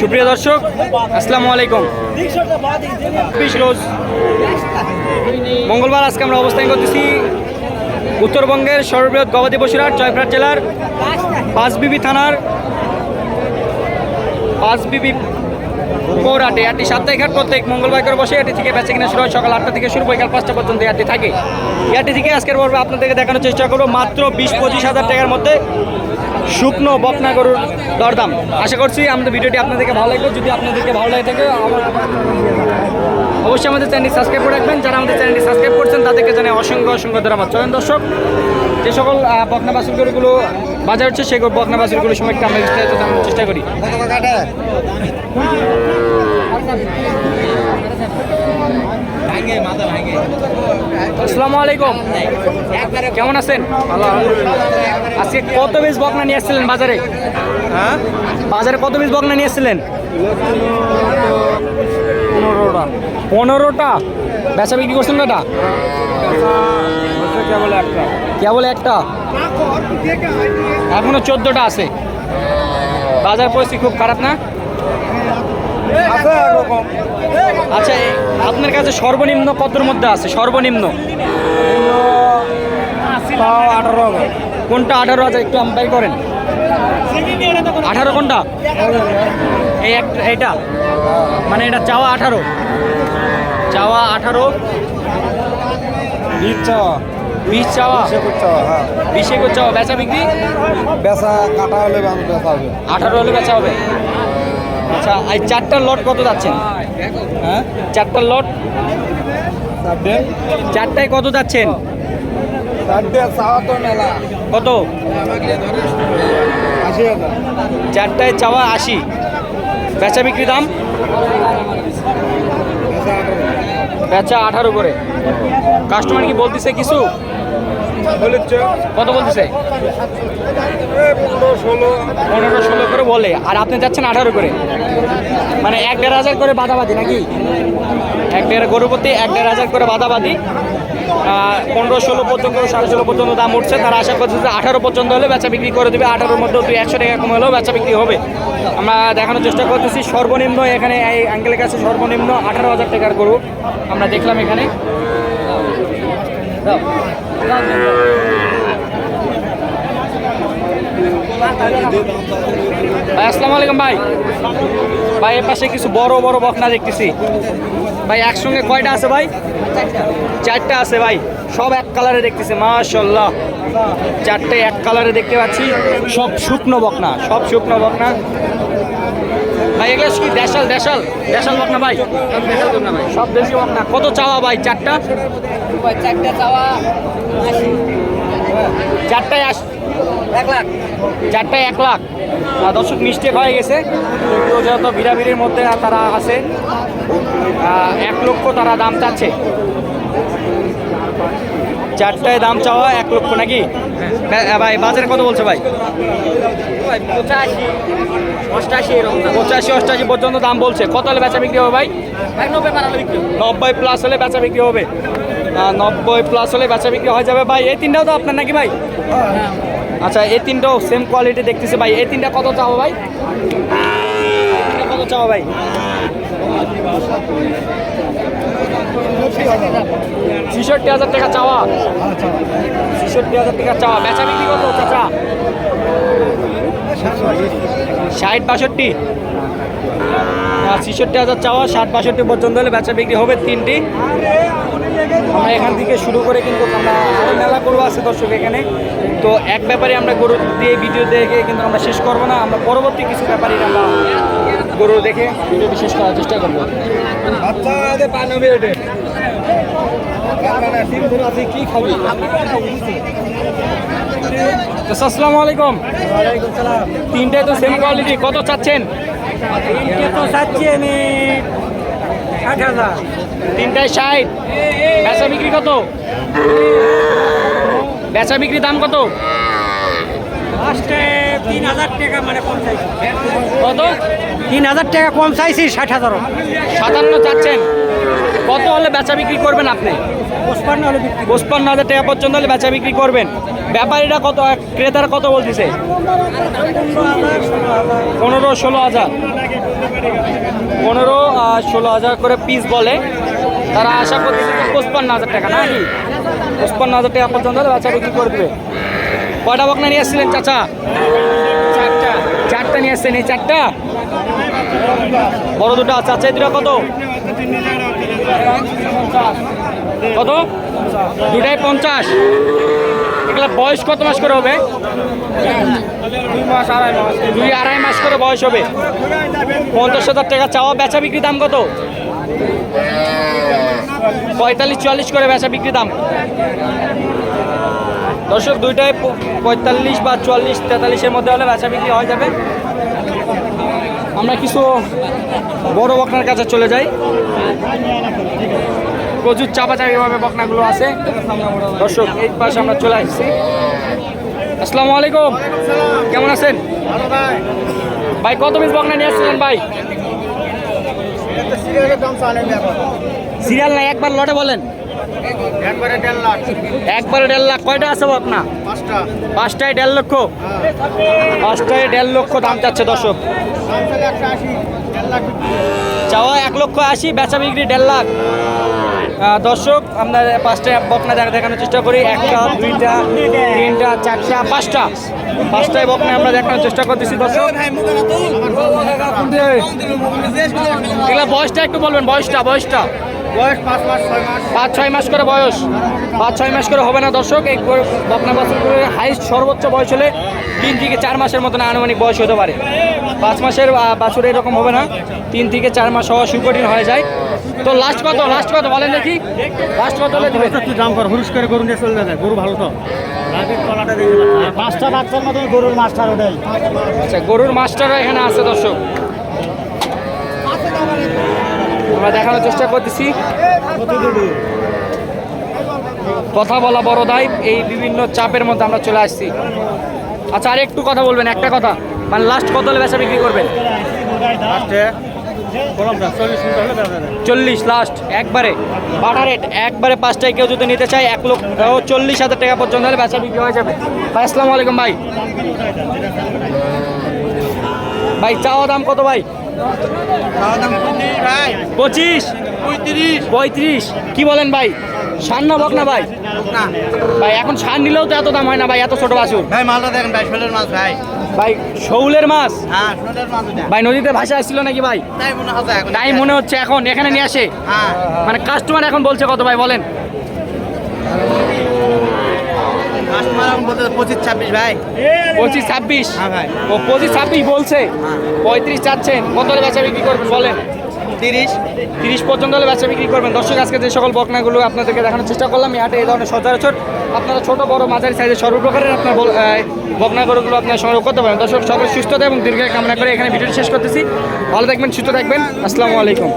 সুপ্রিয় দর্শক, আসসালামু আলাইকুম। বিশ রোজ মঙ্গলবার আজকে আমরা অবস্থান করতেছি উত্তরবঙ্গের সর্ববৃহৎ গবাদি পশুরাট জয়পুরহাট জেলার পাঁচবিবি থানার পাঁচবিবি পৌরাটে আটটি সাপ্তাহিক হাট প্রত্যেক মঙ্গলবার করে বসে। এটি থেকে বেঁচে কিনা শুরু হয় সকাল আটটা থেকে শুরু, বিকাল পাঁচটা পর্যন্ত হাটটি থাকে। হাটটি থেকে আজকের পর্বে আপনাদেরকে দেখানোর চেষ্টা করব মাত্র বিশ পঁচিশ হাজার টাকার মধ্যে শুকনো বকনা গরুর দরদাম। আশা করছি আমাদের ভিডিওটি আপনাদেরকে ভালো লাগবে। যদি আপনাদেরকে ভালো লাগে থাকে অবশ্যই আমাদের চ্যানেলটি সাবস্ক্রাইব করে রাখবেন। যারা আমাদের চ্যানেলটি সাবস্ক্রাইব করছেন, তাদেরকে জানে অসংখ্য অসংখ্য ধন্যবাদ। চলেন দর্শক, যে সকল বকনা বাসুর গরুগুলো বাজার হচ্ছে, সেই বকনা বাসুরগুলোর সময় একটু আমরা চেষ্টা করি। আসসালামু আলাইকুম। কেমন আছেন? আজকে কত পিস বকনা নিয়ে আসছিলেন বাজারে? হ্যাঁ? বাজারে কত পিস বকনা নিয়ে এসেছিলেন পনেরোটা। পনেরোটা? বেচা বিক্রি করছেন এটা কেবল একটা। কেবল একটা এখনও চোদ্দোটা আছে। বাজার পরিস্থিতি খুব খারাপ না? আচ্ছা আপনার কাছে সর্বনিম্ন কতর মধ্যে আছে? সর্বনিম্ন? আঠারো কোনটা আঠারো হাজার? একটু আম্পাই করেন। আঠারো কোনটা? এই একটা এটা মানে এটা চাওয়া আঠারো। চাওয়া আঠারো। বীজ চাওয়া। চাওয়া? হ্যাঁ। বিশে চাওয়া। বেচা বিক্রি? বেচা কাটা হলে বেচা হবে। আঠারো হলে বেচা হবে। আচ্ছা এই চারটার লট কত যাচ্ছেন? হ্যাঁ? চারটার লট। চারটায় কত যাচ্ছেন? চারটে কত? চারটায় চাওয়া আশি। বেচা বিক্রি দাম? বেচা আঠারো করে। কাস্টমার কি বলতেছে কিছু? বলেছে কত বলতেছে পনেরো ষোলো। পনেরো ষোলো করে বলে আর আপনি যাচ্ছেন আঠারো করে। মানে এক দেড় হাজার করে বাদাবাদি নাকি? এক দেড় গরু প্রতি এক দেড় হাজার করে বাদাবাদি। পনেরো ষোলো পর্যন্ত সাড়ে ষোলো পর্যন্ত দাম উঠছে। তারা আশা করছে যে আঠারো পর্যন্ত হলে বেচা বিক্রি করে দেবে। আঠারোর মধ্যে দুই একশো টাকা কম হলেও বেচা বিক্রি হবে। আমরা দেখানোর চেষ্টা করতেছি সর্বনিম্ন এখানে এই আঙ্কেলের কাছে সর্বনিম্ন আঠারো হাজার টাকার গরু আমরা দেখলাম এখানে। ভাই, আসসালামু আলাইকুম ভাই। ভাই, এর পাশে কিছু বড় বড় বকনা দেখতেছি। ভাই, একসঙ্গে কয়টা আছে ভাই? চারটা আছে ভাই। সব এক কালারে দেখতেছি মাশাল্লাহ চারটে এক কালারে দেখতে পাচ্ছি। সব শুকনো বকনা, সব শুকনো বকনা। ভাই, এগুলো কি দেশাল দেশাল? দেশাল বকনা ভাই? সব দেশি বকনা। কত চাওয়া ভাই, চারটা? চারটে চাওয়া চারটায় আস এক লাখ। চারটায় এক লাখ। দর্শক মিস্টেক হয়ে গেছে। তো যেহেতু ভিড়াভিড়ির মধ্যে তারা আছে এক লক্ষ তারা দাম চাচ্ছে। চারটায় দাম চাওয়া এক লক্ষ নাকি? বা- ভাই বাজারে কত বলছে ভাই? পঁচাশি অষ্টাশি। পঁচাশি অষ্টাশি পর্যন্ত দাম বলছে। কত হলে বেচা বিক্রি হবে ভাই? নব্বই প্লাস হলে বেচা বিক্রি হবে। নব্বই প্লাস হলে বেচা বিক্রি হয়ে যাবে। ভাই, এই তিনটাও তো আপনার নাকি ভাই? আচ্ছা এই তিনটাও সেম কোয়ালিটি দেখতেছি ভাই। এই তিনটা কত চাও ভাই? কত চাও ভাই? ছিষট্টি হাজার টাকা চাওয়া। ছিষট্টি হাজার টাকা চাওয়া। বেচা বিক্রি কত, চাচা? ষাট, বাষট্টি। ছিষট্টি হাজার চাওয়া, ষাট, বাষট্টি পর্যন্ত হলে বেচা বিক্রি হবে তিনটি। আমরা এখান থেকে শুরু করে কিন্তু আমরা আরও মেলা গরু আছে দর্শক এখানে। তো এক ব্যাপারে আমরা গরু দিয়ে ভিডিও দেখে কিন্তু আমরা শেষ করব না, আমরা পরবর্তী কিছু ব্যাপারে আমরা গরু দেখে ভিডিওটি শেষ করার চেষ্টা করব। কি খাবি তো আসসালামু আলাইকুম। তিনটায় তো সেম কোয়ালিটি কত চাচ্ছেন? তিনটে তো চাচ্ছি আমি ষাট হাজার। তিনটায় ষাট। বেচা বিক্রি কত? বেচা বিক্রি দাম কত? তিন হাজার টাকা মানে কম চাইছি। কত? তিন হাজার টাকা কম চাইছি ষাট হাজারও। সাতান্ন চাচ্ছেন। কত হলে বেচা বিক্রি করবেন আপনি? পঁচপান্ন হলে পঁচপান্ন হাজার টাকা পর্যন্ত হলে বেচা বিক্রি করবেন। ব্যাপারীরা কত ক্রেতারা কত বলতেছে? পনেরো ষোলো হাজার। পনেরো ষোলো হাজার পনেরো আর ষোলো হাজার করে পিস বলে। তারা আশা করতেছে পঁচপান্ন হাজার টাকা নাকি পঁচপান্ন হাজার টাকা পর্যন্ত বাচ্চা বিক্রি করে দেবে। কয়টা বকনা নিয়ে এসেছিলেন চাচা? চারটা। চারটা নিয়ে এসছেন এই চারটা? বড় দুটো আছে। আচ্ছা দুটো কত? কত? দুটাই পঞ্চাশ। এগুলো বয়স কত মাস করে হবে? দুই মাস। দুই আড়াই মাস করে বয়স হবে। পঞ্চাশ হাজার টাকা চাওয়া বেচা বিক্রি দাম কত? পঁয়তাল্লিশ, চুয়াল্লিশ করে বেচা বিক্রি দাম। দর্শক দুইটাই প- পঁয়তাল্লিশ বা চুয়াল্লিশ, তেতাল্লিশের মধ্যে হলে বেচা বিক্রি হয়ে যাবে। আমরা কিছু বড় বকনার কাছে চলে যাই। প্রচুর চাপাচাপিভাবে বকনাগুলো আছে। দর্শক, এই পাশে আমরা চলে আসছি। আসসালামু আলাইকুম। কেমন আছেন? ভাই, কত পিস বকনা নিয়ে আসছিলেন ভাই? সিরিয়াল না একবার লটে বলেন। একবারে দেড় লাখ। একবারে দেড় লাখ। কয়টা আছে আপনার পাঁচটা। পাঁচটায় দেড় লক্ষ? পাঁচটায় দেড় লক্ষ দাম চাচ্ছে দর্শক। চাওয়া এক লক্ষ আশি বেচা বিক্রি দেড় লাখ। দর্শক, আমরা পাঁচটা বকনা দেখা দেখানোর চেষ্টা করি। একটা, দুইটা, তিনটা, চারটা, পাঁচটা। পাঁচটায় বকনা আমরা দেখানোর চেষ্টা করতেছি, দর্শক। বয়সটা একটু বলবেন, বয়সটা বয়সটা। বয়স পাঁচ, ছয় মাস করে বয়স। পাঁচ, ছয় মাস করে হবে না, দর্শক। এই বকনা বাছুরের হাইস্ট সর্বোচ্চ বয়স হলে তিন থেকে চার মাসের মতন আনুমানিক বয়স হতে পারে। পাঁচ মাসের বাছুর এরকম হবে না। তিন থেকে চার মাস হওয়া সুকঠিন হয়ে যায়। তো লাস্ট কত? লাস্ট কত? বলেন দেখি। লাস্ট কত হলে তুই দাম কর হুরুস করে গরু নিয়ে চলে যাবে গরু ভালো তো। পাঁচটা বাচ্চার মতন গরুর মাস্টার ওটাই আচ্ছা গরুর মাস্টাররা এখানে আছে দর্শক। আমরা দেখানোর চেষ্টা করতেছি। কথা বলা বড় দায় এই বিভিন্ন চাপের মধ্যে আমরা চলে আসছি। আচ্ছা আর একটু কথা বলবেন একটা কথা। মানে লাস্ট কত হলে বেচা বিক্রি করবেন? চল্লিশ লাস্ট একবারে। বাটা রেট একবারে পাঁচটায় কেউ যদি নিতে চায় এক লক্ষ চল্লিশ হাজার টাকা পর্যন্ত হলে বেচা বিক্রি হয়ে যাবে। ভাই আসসালামু আলাইকুম ভাই। ভাই চাওয়া দাম কত ভাই? ভাই। পঁচিশ? পঁয়ত্রিশ। পঁয়ত্রিশ? কি বলেন ভাই? সার না বক না ভাই? ভাই এখন সার নিলেও তো এত দাম হয় না ভাই এত ছোট বাছুর। ভাই মালটা দেখেন ভাই শোলের মাছ ভাই। ভাই শৌলের মাছ? হ্যাঁ শোলের মাছ ওটা ভাই নদীতে ভাসা আসছিল নাকি ভাই? তাই মনে হচ্ছে এখন তাই মনে হচ্ছে এখন এখানে নিয়ে আসে? হ্যাঁ। মানে কাস্টমার এখন বলছে কত ভাই বলেন। পঁচিশ ছাব্বিশ হ্যাঁ ও পঁচিশ ছাব্বিশ বলছে। পঁয়ত্রিশ চাচ্ছেন। কত বেচা বিক্রি করবেন বলেন। তিরিশ তিরিশ পর্যন্ত হলে ব্যবসা বিক্রি করবেন। দর্শক, আজকে যে সকল বকনাগুলো আপনাদেরকে দেখানোর চেষ্টা করলাম, এই হাটে এই ধরনের সচরাচর আপনারা ছোটো, বড়, মাঝারি সাইজের সর্বপ্রকারের আপনার আপনারা আপনার সংগ্রহ করতে পারেন। দর্শক, সকল সুস্থতা এবং দীর্ঘ কামনা করে এখানে ভিডিওটি শেষ করতেছি। ভালো থাকবেন, সুস্থ থাকবেন। আসসালামু আলাইকুম।